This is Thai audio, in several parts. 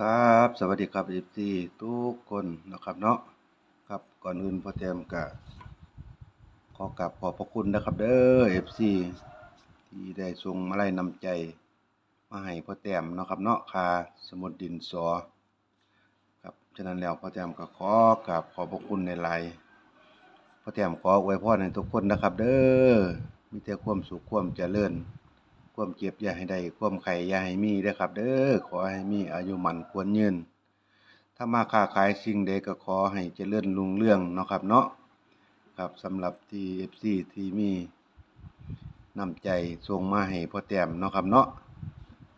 ครับ สวัสดีครับ FC ทุกคนนะครับเนาะครับก่อนอื่นพ่อแต้มก็ขอกราบขอบพระคุณนะครับ เด้อ FC ที่ได้ส่งมาลัยนำใจ มาให้พ่อแต้มนะครับเนาะค่าสมุดดินสอครับฉะนั้นแล้วพ่อแต้มก็ขอกราบขอบพระคุณในหลายพ่อแต้มขออวยพรให้ทุกคนนะครับ เด้อมีแต่ความสุขความเจริญ ความเจ็บอย่าให้ได้ ความไข่อย่าให้มีเด้อครับ เด้อขอให้มีอายุมันควรยืนถ้ามาค้าขายสิ่งใดก็ขอให้เจริญรุ่งเรืองเนาะครับเนาะครับสำหรับที่ FC ที่มีน้ำใจส่งมาให้พ่อแต้มเนาะครับเนาะ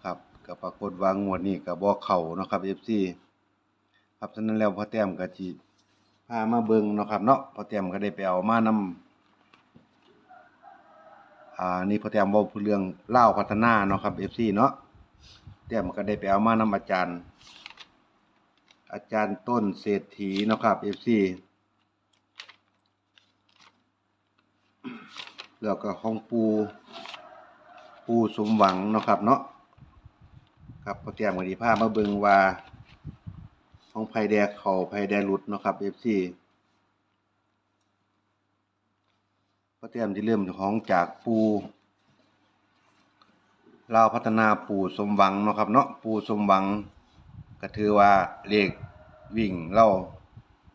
ครับก็ปรากฏว่างวดนี้ก็บ่เข้าเนาะครับ FC ครับฉะนั้นแล้วพ่อแต้มก็สิพามาเบิ่งเนาะครับเนาะพ่อแต้มก็ได้ไปเอามานำ อ่านี่พอแต้มว้าเรื่องเล่าพัฒนาเนาะครับ FC เนาะแต้มก็ได้ไปเอามานำอาจารย์ อาจารย์ต้นเศรษฐีเนาะครับ FC แล้วก็ของปูปูสมหวังเนาะครับเนาะครับพอแต้มก็สิพามาเบิงว่าของไผ่แดกเขาไผ่แดหลุดเนาะครับ FC พอเตรียมที่เริ่มของจากปูลาพัฒนาปูสมหวังเนาะครับเนาะปูสมหวัง ก็ถือว่าเลขวิ่งเล่า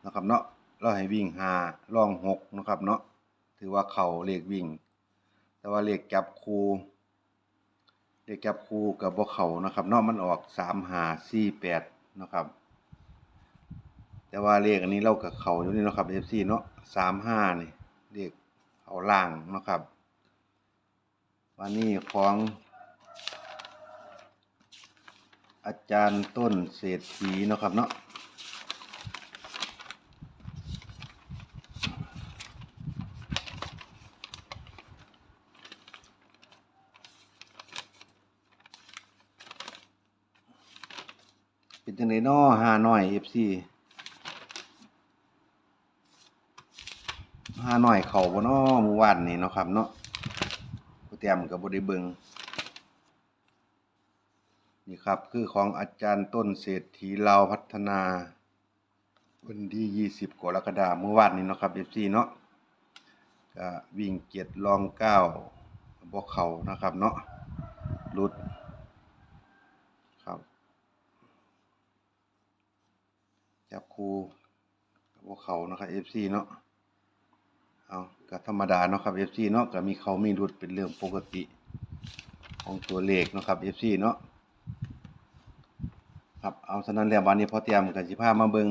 นะครับเนาะเราให้วิ่งหาร่องหกนะครับเนาะถือว่าเข้าเลขวิ่ง แต่ว่าเลขจับคูเลขจับคูกับบ่เข้านะครับเนาะมันออกสามห้าสี่แปดนะครับ แต่ว่าเลขอันนี้เรากับเข่าอยู่นี่นะครับ FC เนาะสามห้านี่เลข เอาล่างนะครับวันนี้ของอาจารย์ต้นเศรษฐีนะครับเนาะเป็นจังไดนาะห้าน้อย FC ห้าน้อยเขาบ่เนาะเมื่อวานนี้เนาะครับเนาะผู้เตรียมก็บ่ได้เบิงนี่ครับคือของอาจารย์ต้นเศรษฐีลาวพัฒนา วันที่20กรกฎาคมเมื่อวานนี้เนาะครับ FC เนาะก็วิ่งเกียรติรองเก้าบ่เขานะครับเนาะหลุดครับจับคู่บ่เขานะครับ FC เนาะ เอาก็ธรรมดาเนาะครับ FC เนาะก็มีเขามีรุดเป็นเรื่องปกติของตัวเลขเนาะครับ FC เนาะครับเอาฉะนั้นแล้ววันนี้พอเตรียมก็สิพามาเบิง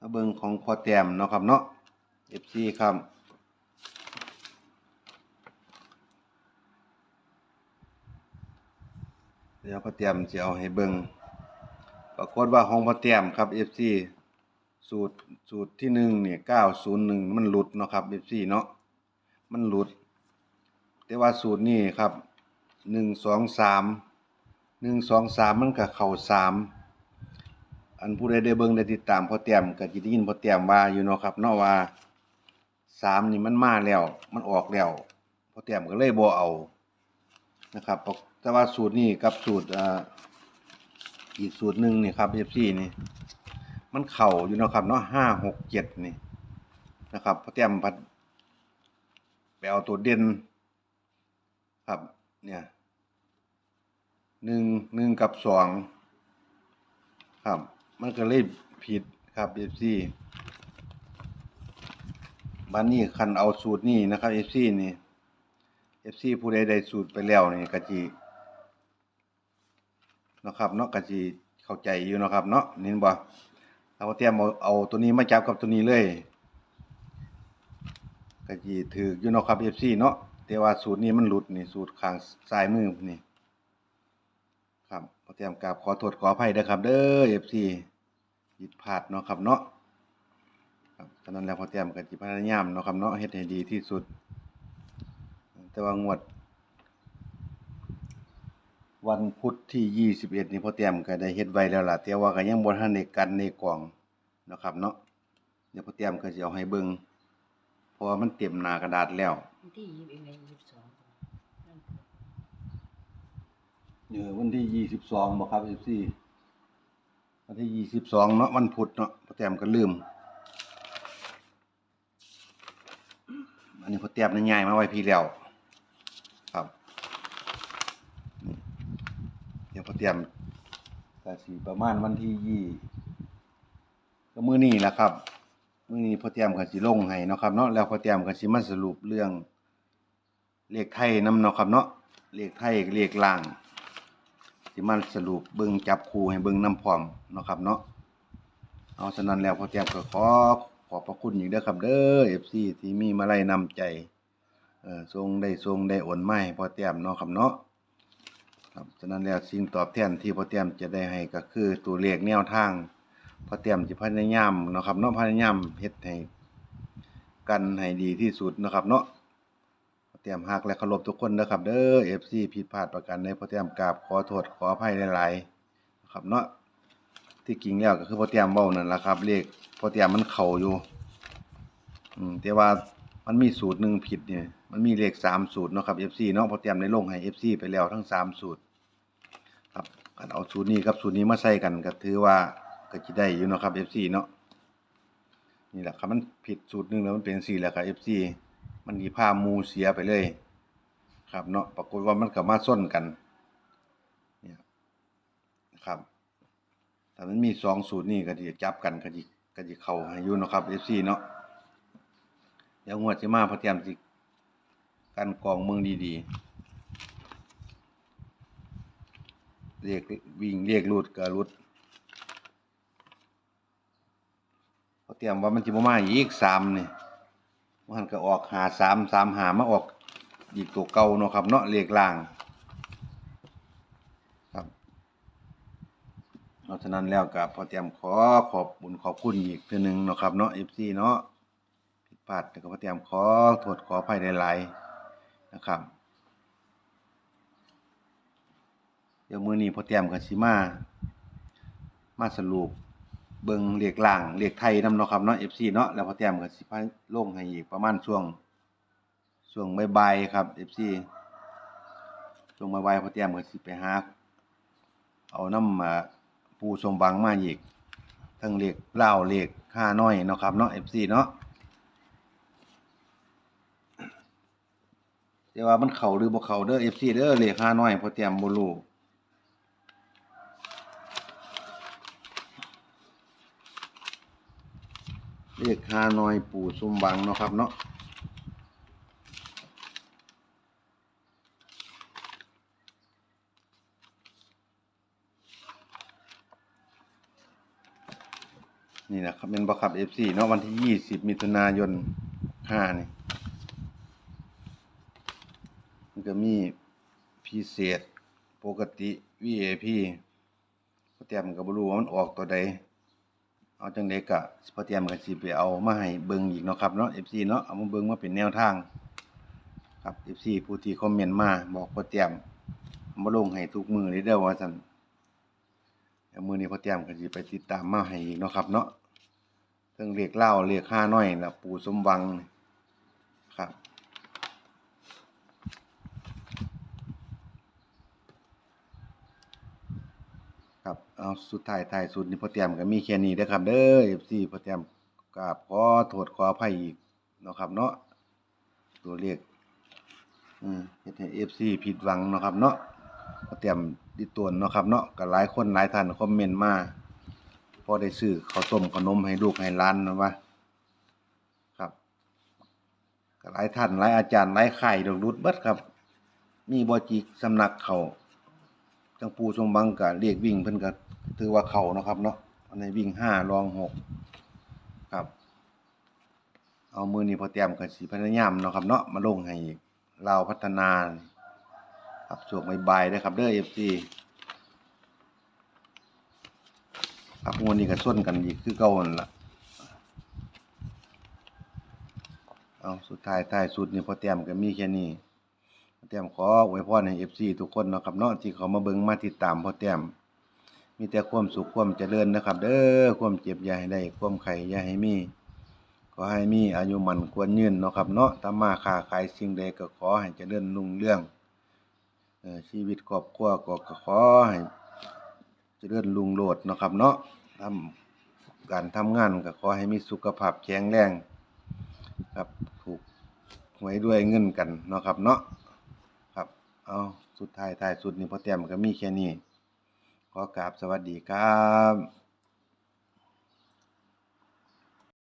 มาเบิงของพอเตรียมเนาะครับเนาะ FC ครับเดี๋ยวพอเตรียมสิเอาให้เบิงปรากฏว่าของพอเตรียมครับ FC สูตรสูตรที่หนึ่งเนี่ยเก้าศูนย์หนึ่งมันหลุดเนาะครับเอฟซีเนาะมันหลุด แต่ว่าสูตรนี้ครับหนึ่งสองสามหนึ่งสองสามมันก็เข่าสามอันผู้ใดได้เบิ่งได้ติดตามพอเตรียมก็จิได้ยินพอเตรียมว่าอยู่เนาะครับเนาะว่าสามนี่มันมาแล้ว มันออกแล้วพอเตรียมก็เลยบ่เอานะครับแต่ว่าสูตรนี้กับสูตรอ่าอีกสูตรหนึ่งนี่ครับเอฟซีนี่ มันเข่าอยู่นะครับเนาะห้าหกเจ็ดนี่นะครับพอเตรียมพัดไปเอาตัวเด่นครับ เนี่ยหนึ่งหนึ่งกับสองครับ มันก็เลยผิดครับเอฟซีบ้านนี้คันเอาสูตรนี่นะครับเอฟซีนี่เอฟซีผู้ใดได้สูตรไปแล้วนี่กะจีนะครับเนาะกะจีเข้าใจอยู่นะครับ เนาะนี่บ่ เราเตรียมเอาเอาตัวนี้มาจับกับตัวนี้เลยก็สิถืออยู่เนาะครับ FC เนาะแต่ว่าสูตรนี้มันหลุดนี่สูตรข้างซ้ายมือนี่ครับก็เตรียมกราบขอโทษขออภัยเด้อครับ เด้อ FC ผิดพลาดเนาะครับเนาะครับฉะนั้นแล้วพอเตรียมก็สิพยายามเนาะครับเนาะเฮ็ดให้ดีที่สุด แต่ว่างวด วันพุธที่ 21 นี่พ่อเตรียมก็ได้เฮ็ดไว้แล้วล่ะแต่ว่าก็ยังบ่ทันได้กันในกล่องเนาะครับเนาะเดี๋ยวพ่อเตรียมก็สิเอาให้เบิ่งเพราะว่ามันเต็มหน้ากระดาษแล้ววันที่ยี่สิบเอ็ดไงยี่สิบสองเออวันที่ยี่สิบสองบ่ครับเอฟซีวันที่ยี่สิบสองเนาะวันพุธเนาะพอแต้มก็ลืม อันนี้พอแต้มนี่ง่ายมาไว้พี่แล้ว ครับ นี่เดี๋ยวพอแต้มก็สิประมาณวันที่ยี่ก็มื้อนี้แหละครับ มื้อนี้พอแต้มก็สิลงให้เนาะครับเนาะแล้วพอแต้มก็สิมาสรุปเรื่องเลขไทยน้ำเนาะครับเนาะเลขไทยเลขล่างสิมันสรุปเบิ่งจับคู่ให้เบิ่งน้ำพร้อมเนาะครับเนาะเอาฉะนั้นแล้วพอแต้มก็ขอขอบพระคุณอีกเด้อครับเด้อ FC ที่มีมาไลัยนำใจเออทรงได้ทรงได้โอนไม้พอแต้มเนาะครับเนาะ ครับฉะนั้นแล้วสิ่งตอบแทนที่พอแต้มจะได้ให้ก็คือตัวเลขแนวทางพอแต้มสิพยายามเนาะครับเนาะพยายามเฮ็ดให้กันให้ดีที่สุดนะครับ เนาะพอเตรียมฮักและเคารพทุกคนนะครับ เด้อ FC ผิดพลาดประการใดพอเตรียมกราบขอโทษขออภัยหลายๆนะครับ เนาะที่จริงแล้วก็คือพอเตรียมเว้านั่นล่ะครับเลขพอเตรียมมันเข้าอยู่ อืมแต่ว่ามันมีสูตรหนึ่งผิดเนี่ย มันมีเลขสามสูตรเนาะครับ FC เนาะพอเตรียมได้ลงให้ FC ไปแล้วทั้งสามสูตร การเอาสูตรนี้กับสูตรนี้มาใส่กันก็ถือว่าก็สิได้อยู่เนาะครับ FC เนาะนี่แหละครับมันผิดสูตรหนึงแล้วมันเป็นจั่งซี่แหละครับ FC มันสิพามูเสียไปเลย ครับเนาะปรากฏว่ามันก็มาส้นกันเนี่ยนะครับถ้ามันมีสองสูตรนี่ก็สิจับกันก็สิก็สิเข้าให้อยู่เนะครับ FC เนาะเดี๋ยวงวดสิมาพอเตรียมสิกันกรองเมืองดีๆ เรียกวิ่งเรียกรูดก็รูดพอเตรียมว่ามันสิบ่มาอีก3นี่มันก็ออกหาสามสามหามาออกอีกตัวเก่าเนาะครับเนาะเลขล่างครับเพราะฉะนั้นแล้วก็พอเตรียมขอขอบบุญขอบคุณอีกเทื่อหนึงเนาะครับเนาะ FC เนาะผิดพลาดแต่ก็พอเตรียมขอโทษขออภัยหลายๆนะครับ เดี๋ยวมือนี้พอเตรียมก็สิมา มาสรุปเบิ่งเลขล่างเลขไทยนำเนาะครับเนาะ FC เนาะแล้วพอแต้มก็สิพาลงให้อีกประมาณช่วงช่วงบ่ายๆครับ FC ช่วงบ่ายๆพอแต้มก็สิไปหาเอาน้ำอ่าปูสมบังมาอีกทั้งเลขลาวเลขค่าน้อยเนาะครับเนาะ FC เนาะแต่ว่ามันเข้าหรือบ่เข้าเด้อ FC เด้อเลขค่าน้อยพอแต้มบ่รู้ เรียกฮานอยปู่ซุมบังเนาะครับเนาะนี่นะครับเป็นบขับ FC เนาะวันที่20มิถุนายน5นี่มันก็มีพิเศษปกติ VIP ก็เตรียมก็บรู้ว่ามันออกตัวใด เอาจังได๋ก็พอเตรียมก็สิไปเอามาให้เบิ่งอีกเนาะครับเนาะ FC เนาะเอามาเบิ่งมาเป็นแนวทาง ครับ FC ผู้ที่คอมเมนต์มาบอกพอเตรียมมาลงให้ทุกมือเลยเด้อว่าซั่นเดี๋ยวมื้อนี้พอเตรียมก็สิไปติดตามมาให้อีกเนาะครับเนาะเรื่องเลขเล่าวเลขห้าน้อยนะปู่สมหวังครับ ครับเอาสุดท้ายท้ายสุดนี่พ่อเตรียมก็มีแค่นี้เด้อครับ เด้อ FC พ่อเตรียมกราบขอโทษขออภัยอีกเนาะครับ เนาะตัวเลขอืมเฮ็ดให้ FC ผิดหวังเนาะครับ เนาะพ่อเตรียมดิตวนเนาะครับเนาะก็หลายคนหลายท่านคอมเมนต์มาพอได้ซื้อข้าวต้มขนมให้ลูกให้หลานนะว่าครับก็หลายท่านหลายอาจารย์หลายค่ดอกรุดเบิดครับ มีบ่จิกสำนักเขา จังปูสมบังก็เรียกวิ่งเพิ่นก็ถือว่าเข้านะครับเนาะอันนี้วิ่งห้ารองหกครับ เอามือนี้พอเตรียมก็สิพยายามเนาะครับเนาะมาลงให้ลาพัฒนาครับช่วงบ่ายๆด้ครับเด้อ FC ครับงวดนี้ก็ส้นกันอีกคือเก่านล่ะเอาสุดท้ายท้ายสุดนี่พอเตรียมก็มีแค่นี้พ่ แต้มขออวยพรให้เอฟซีทุกคนนะครับเนาะที่เขามาเบิ่งมาติดตามพ่อแต้มมีแต่ความสุขความเจริญนะครับ เด้อความเจ็บยาให้ได้ความไข่ยาให้มีขอให้มีอายุมันควรยืนนะครับเนาะตามาค้าขายสิ่งใดก็ขอให้เจริญนุ่งเรื่องชีวิตครอบครัวก็ขอให้เจริญลุงโรจนนะครับเนาะทำการทำงานก็ขอให้มีสุขภาพแข็งแรงครับถูกหวยด้วยเงินกันนะครับเนาะ เอาสุดท้ายท้ายสุดนี่พอเตรีมก็มีแค่นี้ ขอกราบสวัสดีครับ